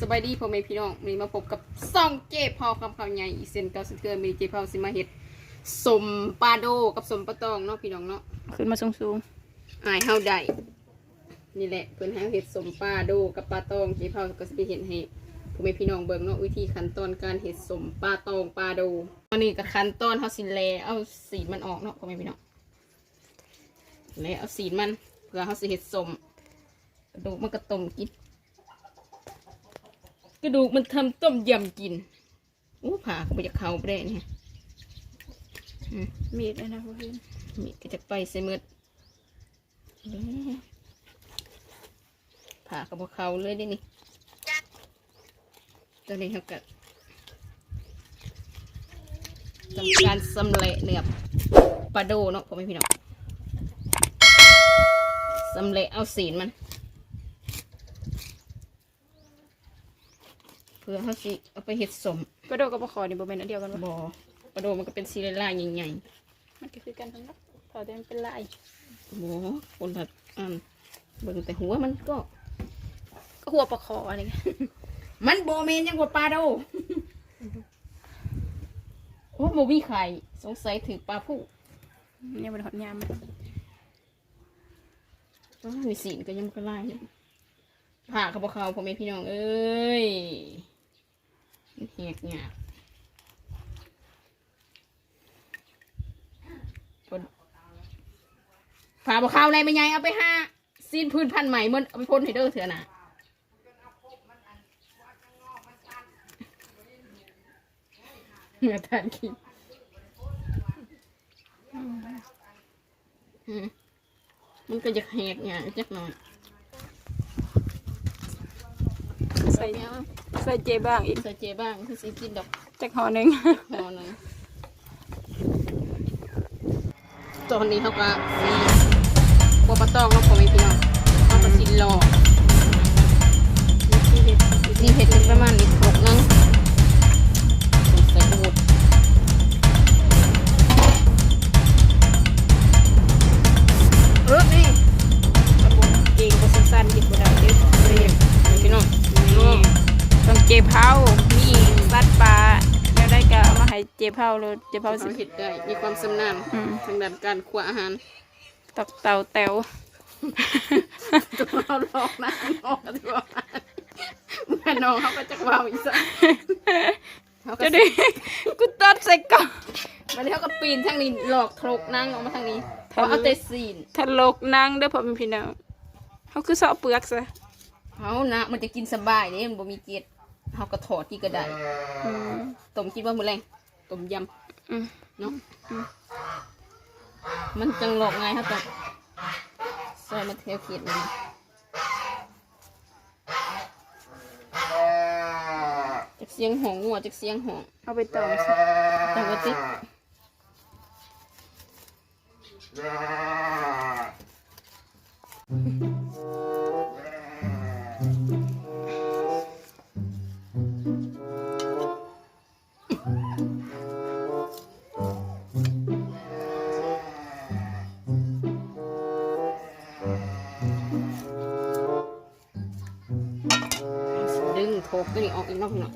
สบายดีพ่อแม่พี่น้องวันนี้มาพบกับซ่องเจ๊พอคำข่าวใหญ่อีเซนเกาสเทือมีเจ๊พอสิมาเฮ็ดสมปลาโดกับสมปลาตองเนาะพี่น้องเนาะขึ้นมาสูงสูงอายเฮาได้นี่แหละเพิ่อนให้เฮ็ดสมปลาโดกับปลาตองเจ๊พอก็สิไปเห็นให้พ่อแม่พี่น้องเบิ่งเนาะวิธีขั้นตอนการเฮ็ดสมปลาตองปลาโดวันนี้ก็ขั้นตอนเฮาสิแลเอาสีมันออกเนาะพ่อแม่พี่น้องแลเอาสีมันเพื่อเฮาสิเฮ็ดสมกระดูกมันก็ต้มกิน ระดูกมันทำต้มยำกินอู้ผ่าก็ไปจากเขาไปได้เนี่ยอืมๆมีดเลยนะพ่อพี่มีก็จะไปใส่เมือดเด้อผ่ากับเขาเลยได้นี่ตอนนี้เขาก็ทำการสำเร็จเนื้อปลาโดเนาะผมไม่พี่น้องสำเร็จเอาสีนมัน พื่อเขาสิเอาไปเห็ดสมกระโดดกับปลาคอนี่บ่เป็นอันเดียวกันบบ่อปลาโดมันก็เป็นสีลายๆใหญ่มันก็คือกันทั้งนั้นพอแต่มันเป็นลายๆบอคนแบบอันเบิ่งแต่หัวมันก็ ก็หัวปลาคออะไรเงี้ยมันโบเมนยังกว่าปลาโดโอ้โมมีไข่สงสัยถือปลาผู้เนี่ยมันหดยามอ้าวมีสีนก็ยังก็ไล่อยู่ผ่าเขาบอกเขาพ่อแม่พี่น้องเอ้ย มันแหกหยาบพนผ่าบอกเขาอะไรไม่ไงเอาไปห้าซีนพื้นพันธุ์ใหม่มันเอาไปพ่นให้เด้อเถอะนะเหงื่อทานกินมันก็จะแหกหยาบจักหน่อยใส่เนี้ย ใส่เจบ้างอีกใส่เจบ้างคือสิกินดอกจักห่อหนึ่งหอหนึงตอนนี้เขาก็สีบัวปลาตองแล้วพ่อแม่พี่น้องเขาก็สิรอนี่เห็ดเป็นประมาณนี้หกนึง จเผาเลยเจเผาเขาสิเห็ดได้ มีความชำนาญอืมทางด้านการคั่วอาหารตักเตาแตวตัวเราลอกนะน้องก็จะว่าแม่น้องเขาก็จะว่าอีกสักเขาก็จะดิกูตัดใส่กล่องวันนี้เขาก็ปีนทางนี้หลอกโครกนั่งออกมาทางนี้ทำเขาเอาแต่ซีนถ้าลกนางเด้อพ่อแม่พี่น้องเขาคือเสาะเปลือกซะเขานะมันจะกินสบายเนี่ยมันบ่มีเกล็ดเขาก็ถอดที่กระไดอืมต้มกินว่ามือแรง ต้มยอืมำเนาะมันจังหลอกไงครับแต่ซอยมาเทวเขียดมันจากเสียงหองงัวจากเสียงหอง เอาไปตองซะแต่ว่าติดึ โถกตัวนี้ออกอีกรอบหนึ่ง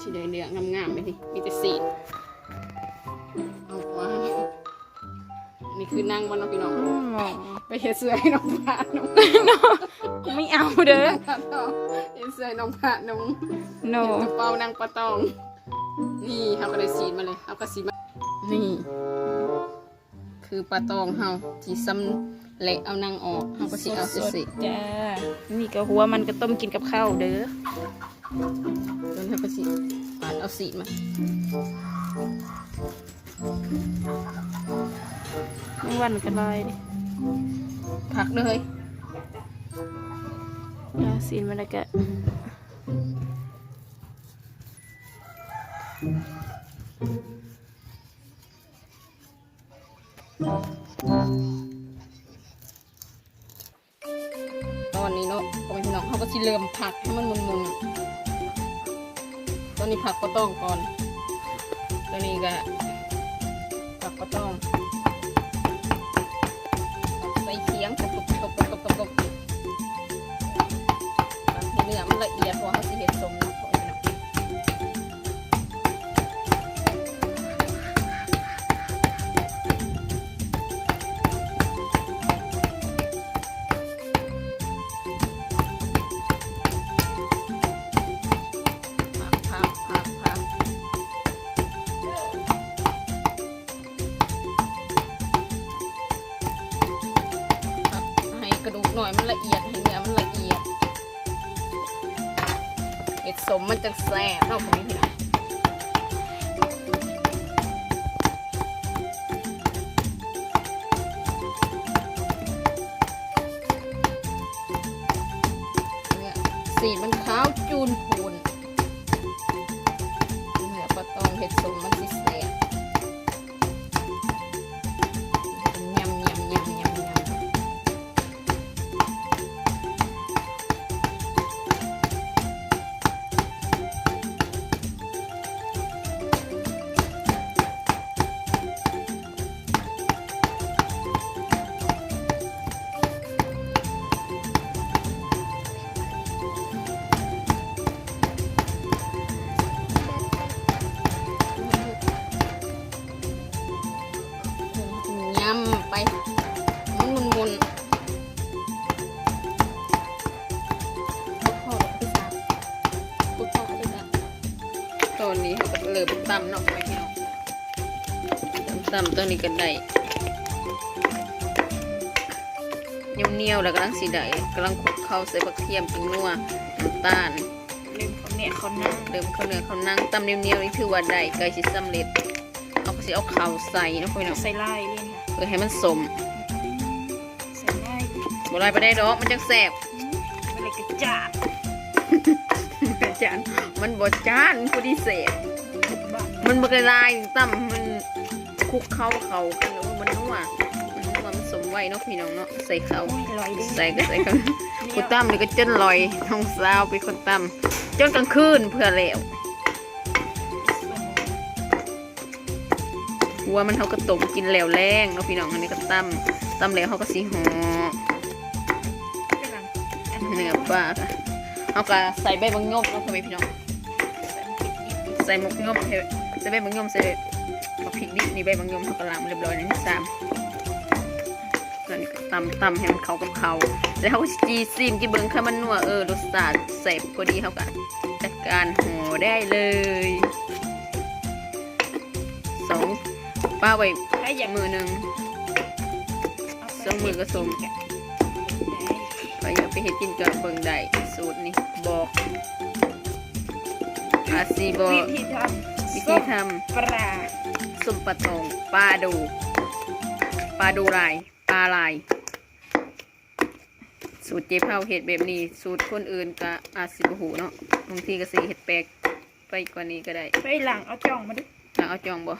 ชีเดืองๆงามๆไปดิมีแต่สีเอาว้านี่คือนั่งบนน้องพี่น้อง ไปเฮ็ดเสื้อให้น้องผ้าน้องกูไม่เอาเด้อเฮ็ดเสื้อให้น้องผ้าน้องโนเฮ็ดกระเป๋านางปลาตอง นี่เฮาก็ได้สีมาเลยเฮาก็สีมานี่ คือปลาตองเฮาที่ซ้ำเละเอานางออกเฮาก็สิเอาสิสิจ้านี่ก็หัวมันก็ต้มกินกับข้าวเด้อจนเฮาก็สิปาดเอาสีมาไม่วันกันเลยดิ ผักเลยเอาซีนมันแล้วก็นี้เนาะพอเป็นพี่น้องเขาก็สิเริ่มผักให้มันมุนๆตอนนี้ผักก็ต้องก่อน ตัวนี้ก็ผักก็ต้อง อยมันละเอียดเนื้อมันละเอียดเห็ดสมมันจะแซ่บเนาะผมนี่พี่นะเนี่สีมันขาวจูนพูนเนื้อปลาตองเห็ดสมมัน ตำๆตัวนี้ก็ได้เหนียวๆแล้วกำลังสีได้กำลังคลุกเข้าใส่ผักเทียมปิ้งนัวน้ำตาลลืมเขาเนี่ยเขานั่งเริ่มเข้าเนื้อเข้านั่งตำเหนียวๆนี่ถือว่าได้ใกล้สิสำเร็จเอาก็สิเอาข้าวใส่เนาะพี่น้องใส่ไล่เล่นเพื่อให้มันสมใส่ไล่บ่ได้ไปได้ดอกมันจังแสบอะไรกระจาดอาจารย์มันบ่จานพอดีเสพบ้านมันบ่ได้ลายตั้มมัน คลุกเข้าเขากันแล้วมันนัวมันนัวมันสมไว้เนาะพี่น้องเนาะใส่เขาโอ้ยลอยดิใส่ก็ใส่เขากูตั้มนี่ก็จนลอยท้องสาวเป็นคนตั้มจนกลางคืนเพื่อแล้วหัวมันเขาก็ต้มกินแล้วแรงเนาะพี่น้องอันนี้ก็ตั้มตั้มแล้วเขาก็สีห่อเนื้อปลาค่ะเอาก็ใส่ใบบางยมเนาะพ่อแม่พี่น้องใส่หมกยมให้ใส่ใบบางยมใส่ บักพริกดิบนี่ใบบางยมเขาก็ล้างมาเรียบร้อยในที่สามแล้วนี่ก็ตำตำให้มันเข้ากับเขาแล้วเขาก็จีซีมกินเบิ้งข้ามันนัวเออรสชาติแซ่บพอดีเขาก็จัดการห่อได้เลยสองป้าไว้ถ้าอยากมือหนึ่งสองมือก็สมไปอยากไปเห็ดกินกับเบิ่งได้สูตรนี่บอกอาซีบอวิกธีทวิำธีทปลาำ ส้มปลาตองปลาดูปลาดูลายปลาลาย สูตรเจ๊เผาเห็ดแบบนี้ สูตรคนอื่นก็อาจสิบหูเนาะบางทีก็สีเห็ดแปลกไปกว่านี้ก็ได้ไปหลังเอาจ่องมาดิถ้าเอาจองบ่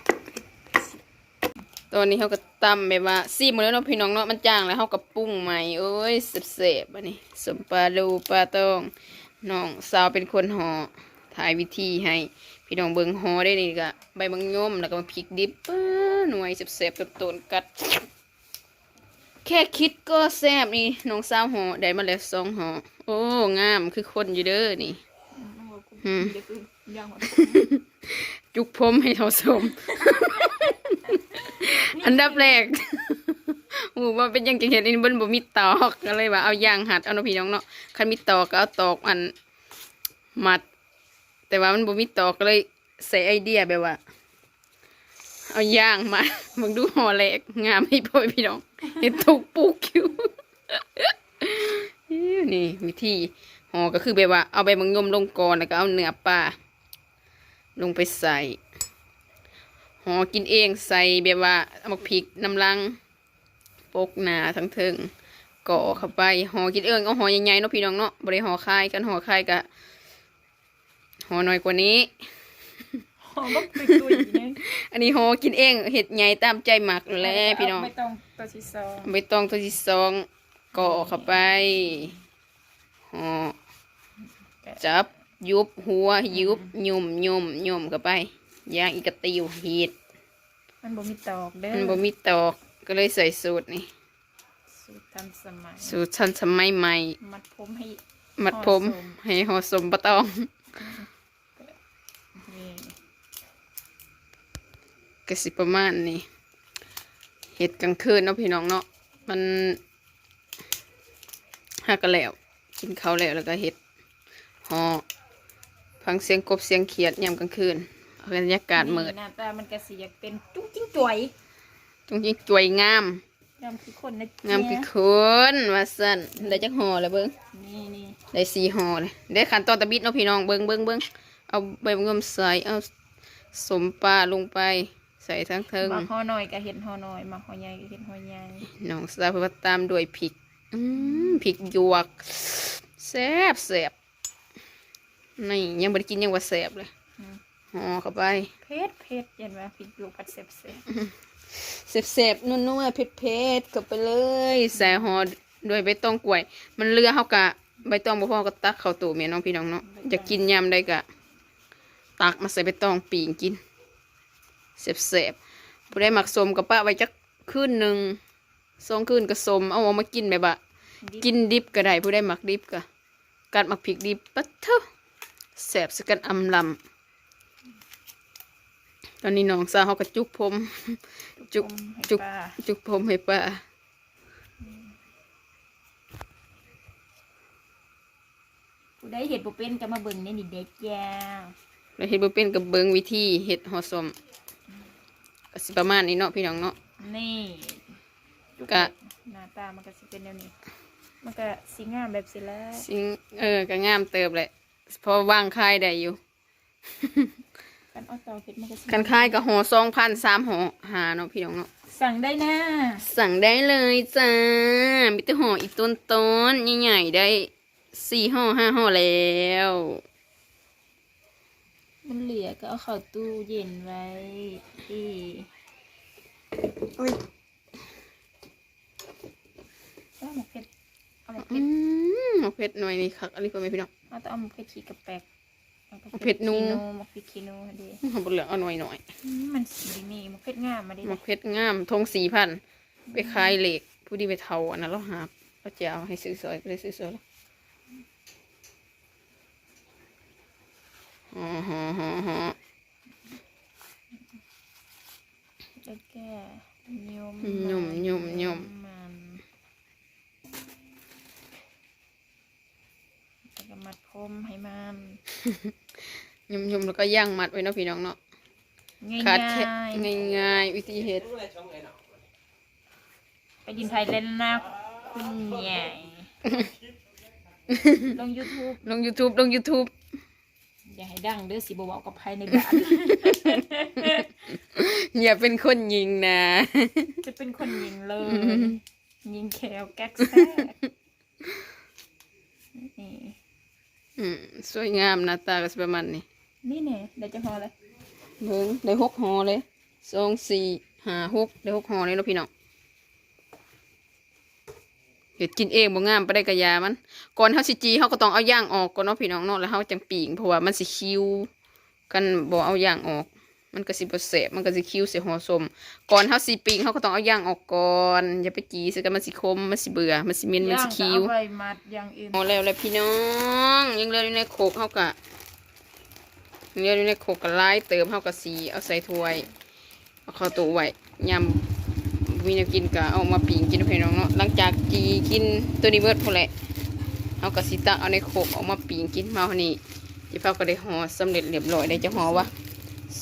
ตอนนี้เขาก็ตำแบบว่าซีหมดแล้วเนาะพี่น้องเนาะมันจางแล้วเขาก็ปรุงใหม่โอ้ยเสบๆอันนี้สมปลาดูปลาตองน้องสาวเป็นคนห่อถ่ายวิธีให้ พี่น้องเบิ่งห่อได้นี่ก็ใบบางยมแล้วก็พริกดิบป้าหน่วยเสบๆต้นๆกัด แค่คิดก็แซ่บนี่น้องสาวห่อได้มาแล้วสองห่อโอ้งามคือคนอยู่เด้อนี่อืมเดี๋ยวคือย่างหมดจุกผมให้เท่าสม อันดับแรกหูว่าเป็นหยังจังเห็นอันนี้บนบ่มีตอกก็เลยว่าเอายางหัดเอาเนาะพี่น้องเนาะคันมีตอกก็เอาตอกอันมัด แต่ว่ามันบ่มีตอกก็เลยใส่ไอเดียแบบว่า เอาย่างมามึงดูห่อแหลกงามให้พ่อพี่น้องเห็นถูกปลูกอยู่อิ๊วนี่วิธีห่อก็คือแบบว่า เอาใบมังยมลงก่อนแล้วก็เอาเนื้อปลาลงไปใส่ห่อกินเองใส่แบบว่าเอามาพริกน้ำลังปกหนาทั้งเทิงก่อเข้าไปห่อกินเองเอาห่อใหญ่ๆเนาะพี่น้องเนาะบริห่อคายกันห่อคายกะ ห่อน้อยกว่านี้หอมบักตุยตุยๆเนี่ยอันนี้ห่อกินเองเห็ดใหญ่ตามใจหมักแหล้วพี่น้องไม่ต้องตัวที่สองใบตองตัวที่สองก่อเข้าไปห่อจับยุบหัวยุบยุ่มยุ่มยุ่มเข้าไปย่างอีกกระติวฮีดมันบ่มีตอกเด้อมันบ่มีตอกก็เลยใส่สูตรนี่สูตรทันสมัยสูตรทันสมัยใหม่ มัดผมให้ มัดผมห่อสมให้ห่อสมปะตอง นี่ก็สิประมาณนี้เห็ดกลางคืนเนาะพี่น้องเนาะมันหักกันแล้ว กินข้าวแล้วแล้วก็เห็ดห่อฟังเสียงกบเสียงเขียดยามกลางคืนบรรยากาศเมิดหน้าตามันก็สิอยากเป็นจุ้งจิ้งจ่วยจริงๆจวยงาม งามคือคนนะงามคือคนว่าสั่นได้จักห่อเลยเบิ้งนี่นี่ได้สี่ห่อเลยได้ขั้นตอนตะบิดเนาะพี่น้องเบิ้งเบิ้งเบิ้ง เอาใบมะกรูดใส่เอาสมปลาลงไปใส่ทั้งเทิงมาห่อหน่อยก็เห็นห่อหน่อยมาห่อใหญ่ก็เห็นห่อใหญ่น้องสาวเพื่อตามด้วยพริกอืมพริกหยวกแซ่บแซ่บนี่ยังไม่ได้กินยังว่าแซ่บเลยอืมห่อเข้าไปเผ็ดเผ็ดเห็นไหมพริกอยู่ผัดเสบเสบแซ่บแซ่บๆนัวๆเผ็ดเผ็ดๆเข้าไปเลยใส่ห่อด้วยใบตองกล้วย มันเลือเขากะใบตองบ่พอก็ตักเข้าตู้เมียน้องพี่น้องเนาะจะกินยำได้กะ ตักมาใส่ใบตองปีงกินแซ่บแซ่บๆผู้ได้หมักสมกับป้าไว้จักคืนหนึ่งสองคืนก็สมเอาออกมากินแบบว่ากินดิบก็ได้ผู้ได้หมักดิบก็กัดหมักพริกดิบปะเถอะแสบสกันอำลำตอนนี้น้องสาวเขาก็จุกผม จุกจุกจุกผมให้ป้าผู้ได้เห็ดบ่เป็นก็มาเบิ่งในนี่เด็ดจ้า แล้วเฮ็ดบ่เป็นกับเบิงวิธีเฮ็ดห่อสมก็สิประมาณนี้เนาะพี่น้องเนาะนี่กะหน้าตามันก็สิเป็นแนวนี้ มันก็สีงามแบบสิแล้วสิงเออก็งามเติบแหละเพอวางคายได้อยู่กันเอาเตาเห็ดมันก็สิกันคายก็ห่อสองพันสามห่อหาเนาะพี่น้องเนาะสั่งได้นะสั่งได้เลยจ้ามีแต่ห่ออีกต้นต้นๆใหญ่ๆได้สี่ห่อห้าห่อแล้ว มันเหลือก็เอาเข้าตู้เย็นไว้ที่เอาหมกเผ็ดเอาหมกอืเผ็ดมหมกเผ็ดหน่อยนี่คักอันนี้ก็ไม่พี่น้อง เอาแต่เอาหมกเผ็ดขี้กระแปกอาไปหมกเผ็ดนู ขี้หมกเผ็ดขี้นูเดีเอาบนเหลืองเอาหน่อยหน่อยมันสีนี่หมกเผ็ดงามมาดิหมกเผ็ดงามทงสี่พันไปขายเหล็กผู้ดีไปเทาอันนั้นเราหาเราจะเอาให้ซื้อซอยก็เลยซื้อซอยแล้ว อ๋อฮะฮะฮะแล้วก็ยมยมยมยมมันแล้วก็มัดผมให้มันยมยมแล้วก็ย่างมัดไว้เนาะพี่น้องเนาะง่ายขาดแค่ๆง่ายๆวิธีเฮ็ดไปดินไทยเล่นนะคุณใหญ่ลง YouTube ลง YouTube ลง YouTube อย่าให้ดังเด้อสิบเวากับไพในบ้าน อย่าเป็นคนยิงนะจะเป็นคนยิงเลย ยิงแควแก๊กแซกนี่อืมสวยงามหน้าตาก็สิประมาณนี้นี่เนี่ยเดี๋ยวจะพอเลย เบิ่งได้หกห่อเลยสองสี่ห้าหกได้หกห่อเลยเนาะพี่น้อง เห็ดกินเองบ่งามไปได้กระยามันก่อนเฮาสิจีเฮาก็ต้องเอาย่างออกก่อนเนาะพี่น้องเนาะแล้วเฮาจังปีงเพราะว่ามันสิคิวกันบ่เอาย่างออก มันก็สิบ่แสบมันก็สิคิวใส่ห่อส้มก่อนเฮาสิปีงเฮาก็ต้องเอาย่างออกก่อนอย่าไปจีใส่กันมันสิคมมันสิเบื่อมันสิเหม็นมันสิคิวย่างก็เอาไปมัดอย่างอื่นเอาแล้วเลยพี่น้องยังเหลืออยู่ในโขกเฮากะยังเหลืออยู่ในโขกกะไล่เติมเฮากะสีเอาใส่ถ้วยเอาเข้าตู้ไว้ยำ มีแนวกินกะเอามาปิงกินเนาะพี่น้องเนาะหลังจากจีกินตัวนี้เบิดพอแหละเฮากระสิตักเอาในโขกออกมาปิงกินมาวันนี้จิเฝ้าก็ได้ห่อสำเร็จเรียบร้อยได้จะห่อวะ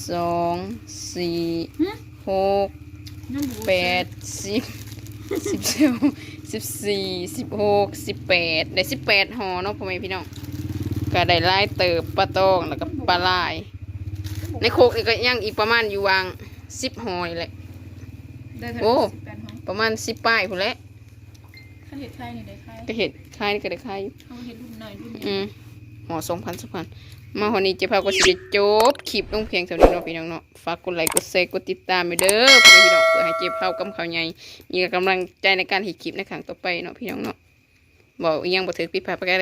สองสี่หกแปดสิบสิบเอ็ดสิบสี่สิบหกสิบแปดได้สิบแปดห่อเนาะพ่อแม่พี่น้องก็ได้ไล่เติบปลาตองแล้วก็ปลาลาย ในโคกนี่ก็ย่างอีกประมาณอยู่วางสิบห่อนี่แหละ ได้เท่าโอ้ไหร่สิบแปดห้องประมาณสิบป้ายพุ่นแหละข้าเห็ดไทยนี่ได้ไทยก็เห็ดคายนี่ก็ได้คายอยู่เขาเห็ดรุ่นหน่อยรุ่นใหญ่อืมห่อสองพันสองพันมาวันนี้เจ๊พาก็สิได้จบคลิปลงเพียงเท่านี้เนาะพี่น้องเนาะฝากกดไลค์กดแชร์กดติดตามไปเด้อพ่อแม่พี่น้องเพื่อให้เจ๊พากำเขาวใหญ่มีกำลังใจในการเห็ดคลิปในครั้งต่อไปเนาะพี่น้องเนาะบอกอีหยังบ่ถือผิดพลาดประการใด